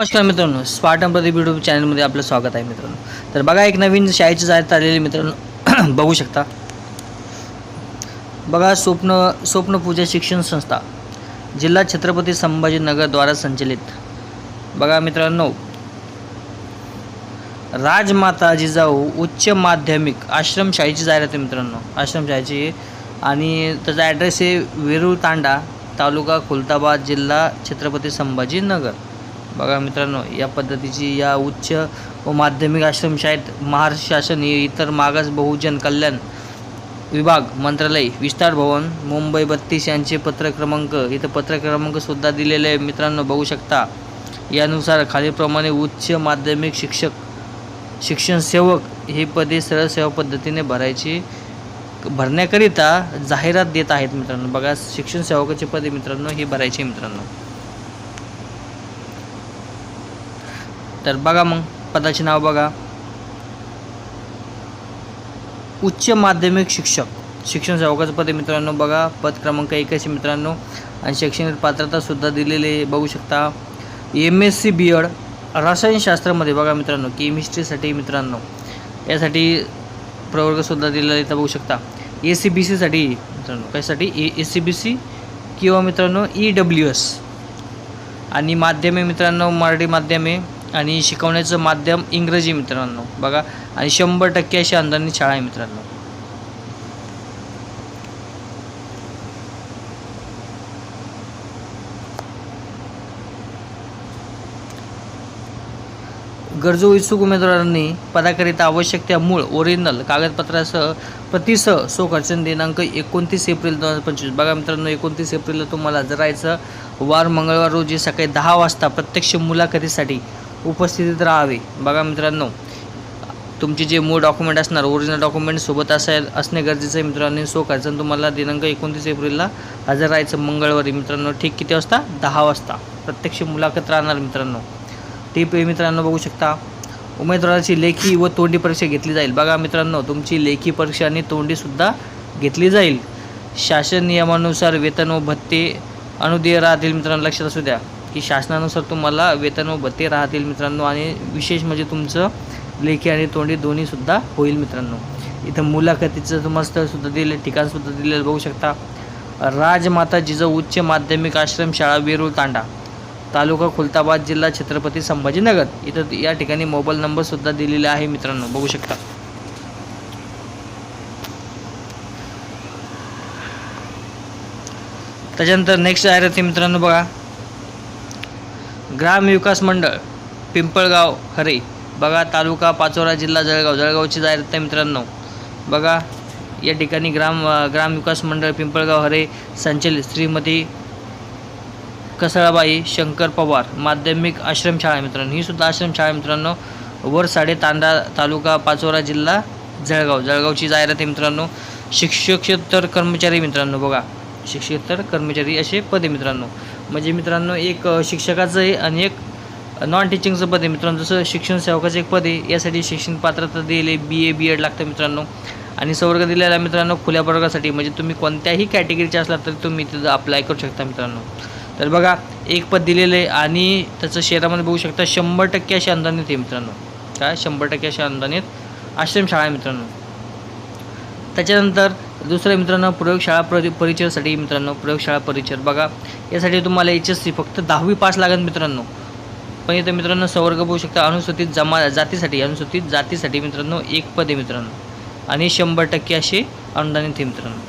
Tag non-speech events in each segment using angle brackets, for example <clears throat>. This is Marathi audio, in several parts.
नमस्कार मित्रांनो स्पार्टन प्रदीप यूट्यूब चॅनलमध्ये आपलं स्वागत आहे मित्रांनो. तर बघा एक नवीन शाळेची जाहिरात आलेली मित्रांनो. <clears throat> बघू शकता. बघा स्वप्न स्वप्नपूजा शिक्षण संस्था जिल्हा छत्रपती संभाजीनगरद्वारा संचलित. बघा मित्रांनो राजमाता जिजाऊ उच्च माध्यमिक आश्रमशाळेची जाहिरात आहे मित्रांनो. आश्रमशाळेची आणि त्याचा ॲड्रेस आहे वेरूळ तांडा तालुका खुलताबाद जिल्हा छत्रपती संभाजीनगर. बघा मित्रांनो या पद्धतीची या उच्च व माध्यमिक आश्रमशाळेत महाराष्ट्र शासन हे इतर मागास बहुजन कल्याण विभाग मंत्रालय विस्तार भवन मुंबई बत्तीस यांचे पत्र क्रमांक इथं पत्र क्रमांकसुद्धा दिलेले आहे मित्रांनो बघू शकता. यानुसार खालीलप्रमाणे उच्च माध्यमिक शिक्षक शिक्षण सेवक ही पदे सरळ सेवा पद्धतीने भरायची भरण्याकरिता जाहिरात देत आहेत मित्रांनो. बघा शिक्षण सेवकाची पदे मित्रांनो ही भरायची मित्रांनो. तर बघा मग पदाचे नाव बघा. उच्च माध्यमिक शिक्षक. शिक्षण सेवकाचं पद आहे मित्रांनो बघा. पद क्रमांक एक एकशे मित्रांनो. आणि शैक्षणिक पात्रतासुद्धा दिलेले बघू शकता. M S C B Ed रसायनशास्त्रामध्ये बघा मित्रांनो केमिस्ट्रीसाठी मित्रांनो. यासाठी प्रवर्गसुद्धा दिलेला आहे इथं बघू शकता. ए सी बी सीसाठी मित्रांनो कशासाठी? ए ए सी बी सी किंवा मित्रांनो ई डब्ल्यू एस आणि माध्यमे मित्रांनो मराठी माध्यमे आणि शिकवण्याचं माध्यम इंग्रजी मित्रांनो. बघा आणि शंभर टक्के अशी अंधानी शाळा आहे मित्रांनो. गरजू इच्छुक उमेदवारांनी पदाकरिता आवश्यक त्या मूळ ओरिजिनल कागदपत्रासह प्रतिसह सो खर्चन दिनांक एकोणतीस एप्रिल दोन हजार पंचवीस. बघा मित्रांनो एकोणतीस एप्रिलला तुम्हाला जरायचं वार मंगळवार रोजी सकाळी दहा वाजता प्रत्यक्ष मुलाखतीसाठी उपस्थितीत राहावे. बघा मित्रांनो तुमचे जे मूळ डॉक्युमेंट असणार ओरिजिनल डॉक्युमेंट सोबत असायला असणे गरजेचं आहे मित्रांनो. सो खर्चन तुम्हाला दिनांक एकोणतीस एप्रिलला हजर राहायचं मंगळवारी. मित्रांनो ठीक किती वाजता? दहा वाजता. प्रत्यक्ष मुलाखत राहणार मित्रांनो. टीप मित्रांनो बघू शकता. उमेदवाराची लेखी व तोंडी परीक्षा घेतली जाईल. बघा मित्रांनो तुमची लेखी परीक्षा आणि तोंडीसुद्धा घेतली जाईल. शासन नियमानुसार वेतन व भत्ते अनुदेय राहतील मित्रांनो लक्षात असू द्या. की शासनानुसार तुम्हाला वेतन व भत्ते राहतील मित्रांनो आणि विशेष म्हणजे तुमचं लेखी आणि तोंडी दोन्हीसुद्धा होईल मित्रांनो. इथं मुलाखतीचं तुम्हाला स्थळसुद्धा दिले ठिकाणसुद्धा दिलेलं बघू शकता. राजमाता जिजाऊ उच्च माध्यमिक आश्रम शाळा वेरूळ तांडा. तालुका खुलताबाद जिल्हा छत्रपती संभाजीनगर. इथं या ठिकाणी मोबाईल नंबरसुद्धा दिलेला आहे मित्रांनो बघू शकता. त्याच्यानंतर नेक्स्ट जाहिरात मित्रांनो बघा. ग्राम विकास मंडळ पिंपळगाव हरे बघा तालुका पाचोरा जिल्हा जळगाव. जळगावची जाहिरात आहे मित्रांनो. बघा या ठिकाणी ग्राम ग्राम विकास मंडळ पिंपळगाव हरे संचलित श्रीमती कसळाबाई शंकर पवार माध्यमिक आश्रमशाळा मित्रांनो. ही सुद्धा आश्रमशाळा मित्रांनो. वर साडे तांडा तालुका पाचोरा जिल्हा जळगाव. जळगावची जाहिरात आहे मित्रांनो. शिक्षकोत्तर कर्मचारी मित्रांनो बघा. शिक्षकेतर कर्मचारी असे पद आहे मित्रांनो. म्हणजे मित्रांनो एक शिक्षकाचं आहे आणि एक नॉन टीचिंगचं पद आहे मित्रांनो. जसं शिक्षण सेवकाचं एक पद आहे यासाठी शिक्षण पात्रता दिले बी ए बी एड लागतं मित्रांनो. आणि संवर्ग दिलेला आहे मित्रांनो खुल्या वर्गासाठी. म्हणजे तुम्ही कोणत्याही कॅटेगरीचे असला तरी तुम्ही तिथं अप्लाय करू शकता मित्रांनो. तर बघा एक पद दिलेलं आहे आणि त्याचं शहरामध्ये बघू शकता शंभर टक्के अशी अनुदानित आहे मित्रांनो. काय? शंभर टक्के असे अनुदानित आश्रमशाळा आहे मित्रांनो. त्याच्यानंतर दुसरं मित्रांनो प्रयोगशाळा परि परिचरसाठी मित्रांनो प्रयोगशाळा परिचय. बघा यासाठी तुम्हाला एच एस सी फक्त दहावी पास लागेल मित्रांनो. पण इथं मित्रांनो संवर्ग बघू शकता अनुसूचित जमा जातीसाठी अनुसूचित जातीसाठी मित्रांनो एक पद आहे मित्रांनो. आणि शंभर टक्के असे अनुदानित आहे मित्रांनो.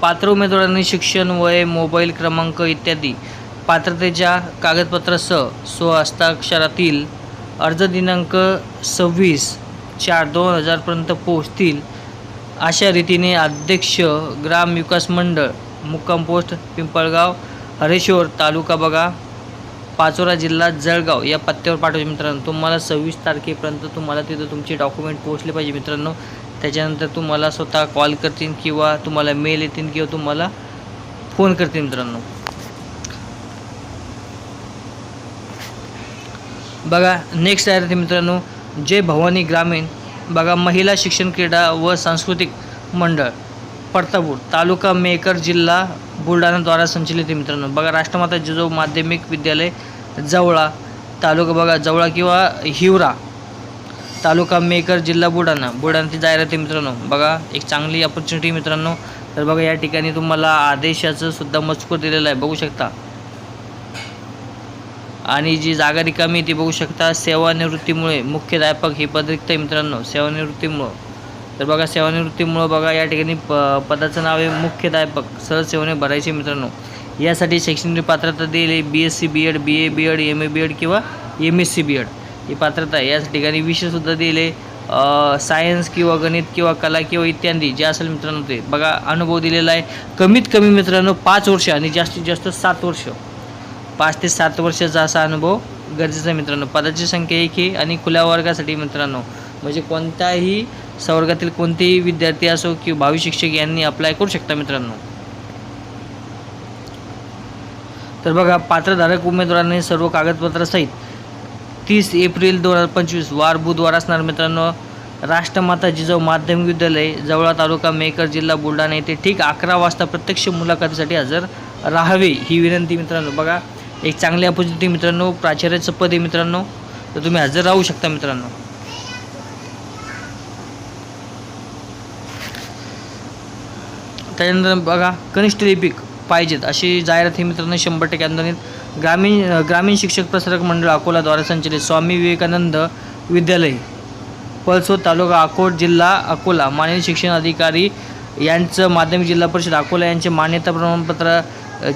पात्र उमेदवारांनी शिक्षण वय मोबाईल क्रमांक इत्यादी पात्रतेच्या कागदपत्रासह स्वहस्ताक्षरातील अर्ज दिनांक सव्वीस चार दोन हजारपर्यंत पोहोचतील अशा रीतीने अध्यक्ष ग्राम विकास मंडळ मुक्काम पोस्ट पिंपळगाव हरेश्वर तालुका बघा पाचोरा जिल्हा जळगाव या पत्त्यावर पाठवायचे मित्रांनो. तुम्हाला सव्वीस तारखेपर्यंत तुम्हाला तिथं तुमचे डॉक्युमेंट पोहोचले पाहिजे मित्रांनो. त्याच्यानंतर तुम्हाला स्वतः कॉल करतील किंवा तुम्हाला मेल येतील किंवा तुम्हाला फोन करतील मित्रांनो. बघा नेक्स्ट आहे ते मित्रांनो जय भवानी ग्रामीण बघा महिला शिक्षण क्रीडा व सांस्कृतिक मंडळ पडतापूर तालुका मेकर जिल्हा बुलढाणाद्वारा संचलित आहे मित्रांनो. बघा राष्ट्रमाता जिजाऊ माध्यमिक विद्यालय जवळा तालुका बघा जवळा किंवा हिवरा तालुका मेकर जिल्हा बुलढाणा बुलढाण्याची जाहिरात आहे मित्रांनो. बघा एक चांगली अपॉर्च्युनिटी मित्रांनो. तर बघा या ठिकाणी तुम्हाला आदेशाचं सुद्धा मजकूर दिलेला आहे. बघू शकता. आणि जी जागा रिकामी आहे ती बघू शकता. सेवानिवृत्तीमुळे मुख्याध्यापक ही पद रिक्त आहे मित्रांनो. सेवानिवृत्तीमुळं. तर बघा सेवानिवृत्तीमुळं बघा या ठिकाणी प पदाचं नाव आहे मुख्याध्यापक सहसेवाने भरायचे मित्रांनो. यासाठी शैक्षणिक पात्रता दिली B S C B Ed B A B Ed M A B Ed किंवा M S C B Ed ही पात्रता आहे. या ठिकाणी विषयसुद्धा दिले सायन्स किंवा गणित किंवा कला किंवा इत्यादी जे असेल मित्रांनो ते. बघा अनुभव दिलेला आहे. कमीत कमी मित्रांनो पाच वर्ष आणि जास्तीत जास्त सात वर्ष. पाच ते सात वर्षाचा असा अनुभव गरजेचा मित्रांनो. पदाची संख्या एक ही आणि खुल्या वर्गासाठी मित्रांनो. म्हणजे कोणत्याही संवर्गातील कोणतेही विद्यार्थी असो किंवा भावी शिक्षक यांनी अप्लाय करू शकता मित्रांनो. तर बघा पात्रधारक उमेदवारांनी सर्व कागदपत्रासहित तीस एप्रिल दोन हजार पंचवीस वार बुधवार असणार मित्रांनो. राष्ट्रमाता जिजाऊ माध्यमिक विद्यालय जवळा तालुका मेकर जिल्हा बुलढाणा येथे ठीक अकरा वाजता प्रत्यक्ष मुलाखतीसाठी हजर राहावे ही विनंती मित्रांनो. बघा एक चांगली अपॉर्च्युनिटी मित्रांनो प्राचार्याचं पद आहे मित्रांनो. तर तुम्ही हजर राहू शकता मित्रांनो. त्याच्यानंतर बघा कनिष्ठ लिपिक पाहिजेत. अशी जाहिरात ही मित्रांनो शंभर टक्के अनुदानित ग्रामीण ग्रामीण शिक्षक प्रसारक मंडळ अकोलाद्वारे संचलित स्वामी विवेकानंद विद्यालय पळसोद तालुका अकोट जिल्हा अकोला. माननीय शिक्षण अधिकारी यांचं माध्यमिक जिल्हा परिषद अकोला यांचे मान्यता प्रमाणपत्र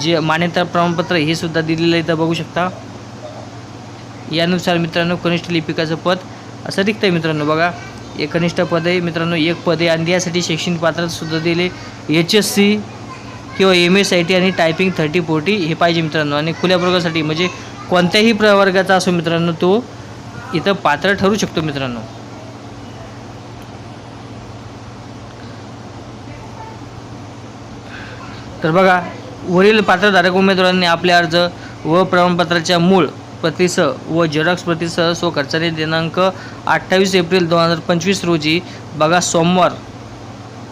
जे मान्यता प्रमाणपत्र हे सुद्धा दिलेलं आहे इथं बघू शकता. यानुसार मित्रांनो कनिष्ठ लिपिकाचं पद असं रिक्त आहे मित्रांनो बघा. एक कनिष्ठ पद आहे. मित्रांनो एक पद आहे आणि यासाठी शैक्षणिक पात्रतासुद्धा दिले एच एस सी किंवा एम एस आय टी आणि टायपिंग थर्टी फोर्टी हे पाहिजे मित्रांनो. आणि खुल्या प्रवर्गासाठी म्हणजे कोणत्याही प्रवर्गाचा असो मित्रांनो तो इथं पात्र ठरू शकतो मित्रांनो. तर बघा वरील पात्रधारक उमेदवारांनी आपले अर्ज व प्रमाणपत्राच्या मूळ प्रतीसह व झेरॉक्स प्रतीसह स्वखर्चाने दिनांक अठ्ठावीस एप्रिल दोन हजार पंचवीस रोजी बघा सोमवार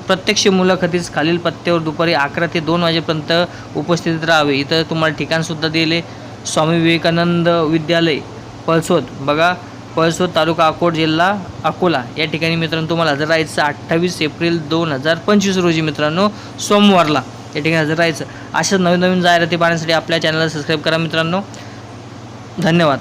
प्रत्यक्ष मुलाखतीस खालील पत्त्यावर दुपारी अकरा ते दोन वाजेपर्यंत उपस्थित राहावे. इथं तुम्हाला ठिकाणसुद्धा दिले. स्वामी विवेकानंद विद्यालय पळसोद. बघा पळसोद तालुका अकोट जिल्हा अकोला. या ठिकाणी मित्रांनो तुम्हाला हजर राहायचं अठ्ठावीस एप्रिल दोन हजार पंचवीस रोजी मित्रांनो सोमवारला. या ठिकाणी हजर राहायचं. अशा नवीन नवीन जाहिराती पाहण्यासाठी आपल्या चॅनलला सबस्क्राईब करा मित्रांनो. धन्यवाद.